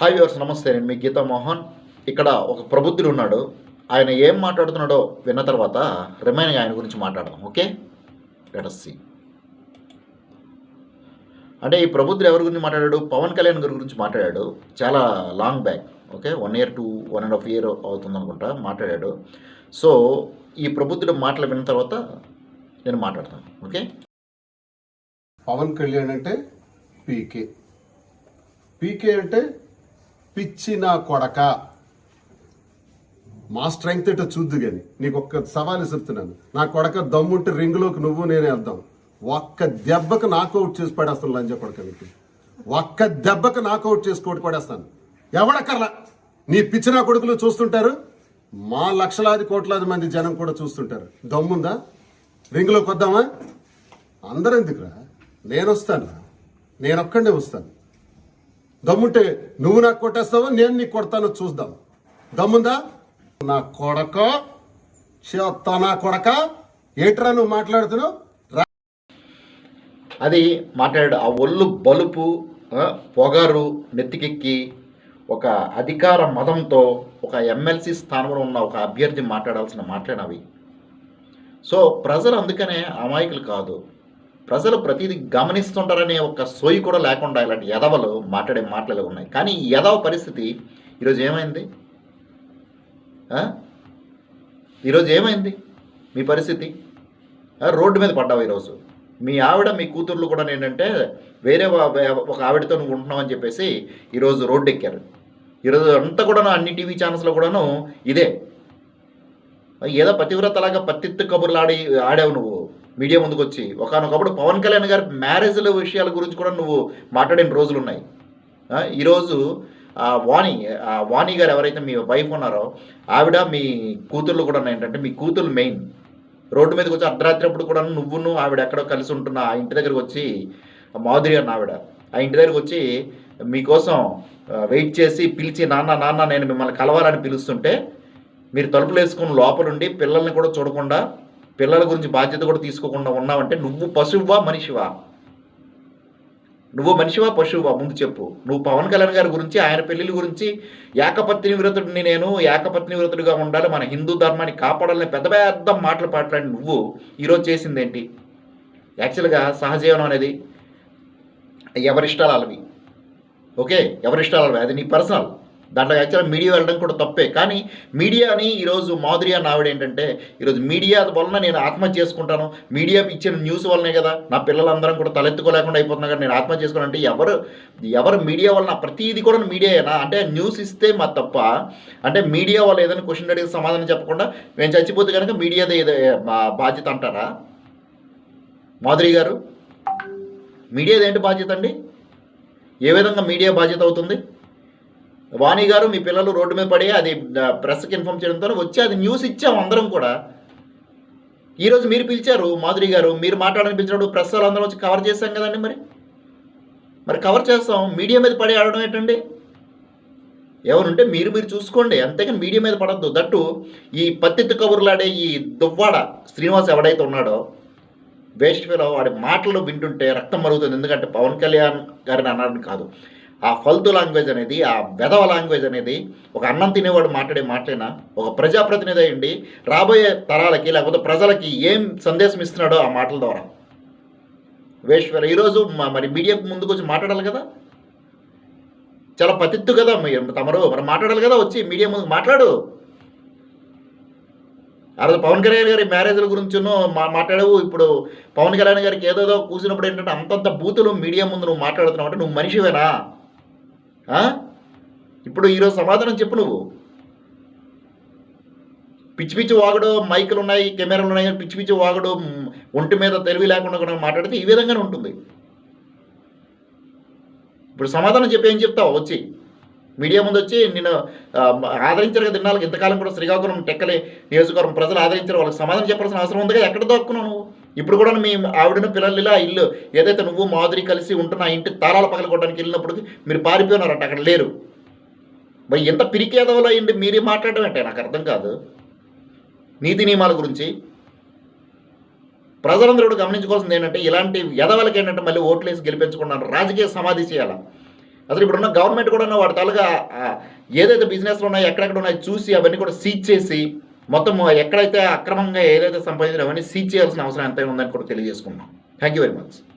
Hi viewers నమస్తే. నేను మీ గీతా మోహన్. ఇక్కడ ఒక ప్రబుద్ధుడు ఉన్నాడు. ఆయన ఏం మాట్లాడుతున్నాడో విన్న తర్వాత రిమైనింగ్ ఆయన గురించి మాట్లాడదాం ఓకే? లెటస్ సి అంటే ఈ ప్రబుద్ధుడు ఎవరి గురించి మాట్లాడాడు? పవన్ కళ్యాణ్ గారి గురించి మాట్లాడాడు. చాలా long back okay? One year two one and half year అవుతుంది అనుకుంటా మాట్లాడాడు. సో ఈ ప్రబుద్ధుడు మాటలు విన్న తర్వాత నేను మాట్లాడతాను ఓకే? పవన్ కళ్యాణ్ అంటే పీకే. పీకే అంటే పిచ్చి నా కొడక. మా స్ట్రెంగ్త్ ఏటో చూద్దు కానీ నీకు ఒక్క సవాల్ ఇస్తున్నాను నా కొడక దమ్ముంటే రింగులోకి నువ్వు నేనే వెళ్దాం. ఒక్క దెబ్బకు నాకౌట్ చేసి పడేస్తాను లంజ కొడక నీకు. ఒక్క దెబ్బకు నాకౌట్ చేసి కొట్టి పడేస్తాను. ఎవడక్కర్లా? నీ పిచ్చి నా కొడుకులు చూస్తుంటారు? మా లక్షలాది కోట్లాది మంది జనం కూడా చూస్తుంటారు. దమ్ముందా? రింగులోకి వద్దామా? అందరూ ఎందుకురా నేను వస్తాను నేనొక్కడే వస్తాను. దమ్ముంటే నువ్వు నాకు కొట్టేస్తావు నేను నీకు కొడతాను చూద్దాం. దమ్ముందా? నా కొడక చెత్త నా కొడక. ఏట్రా నువ్వు మాట్లాడుతున్నావు? రా- అది మాట్లాడాడు. ఆ ఒళ్ళు బలుపు పొగరు నెత్తికెక్కి ఒక అధికార మతంతో ఒక ఎమ్మెల్సీ స్థానంలో ఉన్న ఒక అభ్యర్థి మాట్లాడాల్సిన మాట్లాడినవి సో ప్రజలు అందుకనే అమాయకులు కాదు. ప్రజలు ప్రతిదీ గమనిస్తుంటారనే ఒక సోయి కూడా లేకుండా ఇలాంటి ఎదవలు మాట్లాడే మాటలు ఉన్నాయి. కానీ ఈ ఎదవ పరిస్థితి ఈరోజు ఏమైంది? ఈరోజు ఏమైంది? మీ పరిస్థితి? రోడ్డు మీద పడ్డావు ఈరోజు. మీ ఆవిడ మీ కూతుర్లు కూడా ఏంటంటే వేరే ఒక ఆవిడతో నువ్వు ఉంటున్నావు అని చెప్పేసి ఈరోజు రోడ్డు ఎక్కారు ఈరోజు అంతా కూడాను అన్ని టీవీ ఛానల్స్లో కూడాను ఇదే. ఏదో పతివ్రతలాగా పత్తిత్తు కబుర్లు ఆడి ఆడావు నువ్వు. మీడియా ముందుకు వచ్చి ఒకనొకప్పుడు పవన్ కళ్యాణ్ గారి మ్యారేజ్ల విషయాల గురించి కూడా నువ్వు మాట్లాడిన రోజులు ఉన్నాయి ఈరోజు ఆ వాణి ఆ వాణి గారు ఎవరైతే మీ వైఫ్ ఉన్నారో ఆవిడ మీ కూతుర్లు కూడా ఏంటంటే మీ కూతురు మెయిన్. రోడ్డు మీదకి వచ్చి అర్ధరాత్రి అప్పుడు కూడా నువ్వును ఆవిడ ఎక్కడో కలిసి ఉంటున్న ఆ ఇంటి దగ్గరకు వచ్చి మాధురి అన్న ఆవిడ ఆ ఇంటి దగ్గరకు వచ్చి మీకోసం వెయిట్ చేసి పిలిచి నాన్న నాన్న నేను మిమ్మల్ని కలవాలని పిలుస్తుంటే మీరు తలుపులు వేసుకుని లోపలుండి పిల్లల్ని కూడా చూడకుండా పిల్లల గురించి బాధ్యత కూడా తీసుకోకుండా ఉన్నావంటే నువ్వు పశువువా మనిషివా? నువ్వు మనిషివా పశువువా? ముందు చెప్పు. నువ్వు పవన్ కళ్యాణ్ గారి గురించి ఆయన పెళ్ళిళ్ళ గురించి ఏకపత్ని వ్రతుడిని నేను ఏకపత్ని వ్రతుడిగా ఉండాలి మన హిందూ ధర్మాన్ని కాపాడాలని పెద్ద పెద్ద మాటలు మాట్లాడి నువ్వు ఈరోజు చేసిందేంటి? యాక్చువల్గా సహజీవనం అనేది ఎవరిష్టాలు అలవి ఓకే? ఎవరిష్టాలు వాళ్ళవి? అది నీ పర్సనల్. దాంట్లో యాక్చువల్గా మీడియా వెళ్ళడం కూడా తప్పే. కానీ మీడియాని ఈరోజు మాధురి అన్న ఆవిడ ఏంటంటే ఈరోజు మీడియా వలన నేను ఆత్మహత్య చేసుకుంటాను. మీడియా ఇచ్చిన న్యూస్ వల్లనే కదా నా పిల్లలందరం కూడా తలెత్తుకోలేకుండా అయిపోతున్నా కదా నేను ఆత్మహత్య చేసుకున్నాను అంటే ఎవరు ఎవరు మీడియా వలన ప్రతిదీ కూడా మీడియానా అంటే న్యూస్ ఇస్తే మా తప్ప అంటే మీడియా వాళ్ళు ఏదైనా క్వశ్చన్ అడిగి సమాధానం చెప్పకుండా మేము చచ్చిపోతే కనుక మీడియాదే ఏదో మా బాధ్యత అంటారా? మాధురి గారు మీడియాది ఏంటి బాధ్యత అండి? ఏ విధంగా మీడియా బాధ్యత అవుతుంది? వాణి గారు మీ పిల్లలు రోడ్డు మీద పడి అది ప్రెస్కి ఇన్ఫామ్ చేయడంతో వచ్చి అది న్యూస్ ఇచ్చాం అందరం కూడా. ఈరోజు మీరు పిలిచారు మాధురి గారు మీరు మాట్లాడని పిలిచినప్పుడు ప్రెస్ వాళ్ళు అందరం వచ్చి కవర్ చేశాం కదండి మరి? మరి కవర్ చేస్తాం. మీడియా మీద పడి ఆడడం ఏంటండి? ఎవరుంటే మీరు మీరు చూసుకోండి. అంతేకాని మీడియా మీద పడద్దు. దట్టు ఈ పత్తిత్తు కబుర్లాడే ఈ దువ్వాడ శ్రీనివాస్ ఎవడైతే ఉన్నాడో వేస్ట్ ఫీల్ వాడి మాటలు వింటుంటే రక్తం మరుగుతుంది. ఎందుకంటే పవన్ కళ్యాణ్ గారిని అన్నాడని కాదు. ఆ ఫల్తు లాంగ్వేజ్ అనేది ఆ వెధవ లాంగ్వేజ్ అనేది ఒక అన్నం తినేవాడు మాట్లాడే మాటేనా ఒక ప్రజాప్రతినిధి అయ్యండి రాబోయే తరాలకి లేకపోతే ప్రజలకి ఏం సందేశం ఇస్తున్నాడో ఆ మాటల ద్వారా. వేశ్వర ఈరోజు మరి మీడియాకు ముందుకు వచ్చి మాట్లాడాలి కదా? చాలా పతిత్తు కదా తమరు మరి మాట్లాడాలి కదా వచ్చి మీడియా ముందు మాట్లాడు. ఆ రోజు పవన్ కళ్యాణ్ గారి మ్యారేజ్ల గురించి మా మాట్లాడవు. ఇప్పుడు పవన్ కళ్యాణ్ గారికి ఏదోదో కూసినప్పుడు ఏంటంటే అంతంత బూతులు మీడియా ముందు నువ్వు మాట్లాడుతున్నావు అంటే నువ్వు మనిషివేనా? ఇప్పుడు ఈరోజు సమాధానం చెప్పు నువ్వు. పిచ్చి పిచ్చి వాగుడు మైకులు ఉన్నాయి కెమెరాలు ఉన్నాయి పిచ్చి పిచ్చి వాగుడు ఒంటి మీద తెలివి లేకుండా కూడా మాట్లాడితే ఈ విధంగానే ఉంటుంది. ఇప్పుడు సమాధానం చెప్పి ఏం చెప్తావు? వచ్చి. మీడియా ముందు వచ్చి నేను ఆ, ఆదరించారు కదా ఇన్నాళ్ళకి. ఇంతకాలం కూడా శ్రీకాకుళం టెక్కలే నియోజకవర్గం ప్రజలు ఆదరించారు. వాళ్ళకి సమాధానం చెప్పాల్సిన అవసరం ఉంది కదా ఎక్కడ దొక్కున్నావు నువ్వు? ఇప్పుడు కూడా మీ ఆవిడను పిల్లలు ఇలా ఇల్లు ఏదైతే నువ్వు మాధురి కలిసి ఉంటున్న ఇంటి ఇంటి పగల పగలగొట్టడానికి వెళ్ళినప్పుడు మీరు పారిపోయినారంట అక్కడ లేరు. మరి ఎంత పిరికేదవలో అయ్యండి మీరే మాట్లాడడం అంటే నాకు అర్థం కాదు. నీతి నియమాల గురించి ప్రజలందరూ కూడా గమనించుకోవాల్సింది ఏంటంటే ఇలాంటి ఎదవలకి ఏంటంటే మళ్ళీ ఓట్లు వేసి గెలిపించుకున్నాను రాజకీయ సమాధి చేయాలి? అసలు ఇప్పుడున్న గవర్నమెంట్ కూడా ఉన్న వాటి తాలుగా ఏదైతే బిజినెస్లు ఉన్నాయో ఎక్కడెక్కడ ఉన్నాయో చూసి అవన్నీ కూడా సీజ్ చేసి మొత్తం ఎక్కడైతే అక్రమంగా ఏదైతే సంపాదించారో అవన్నీ సీజ్ చేయాల్సిన అవసరం ఎంత ఉందని కూడా తెలియజేసుకున్నాం థ్యాంక్ యూ వెరీ మచ్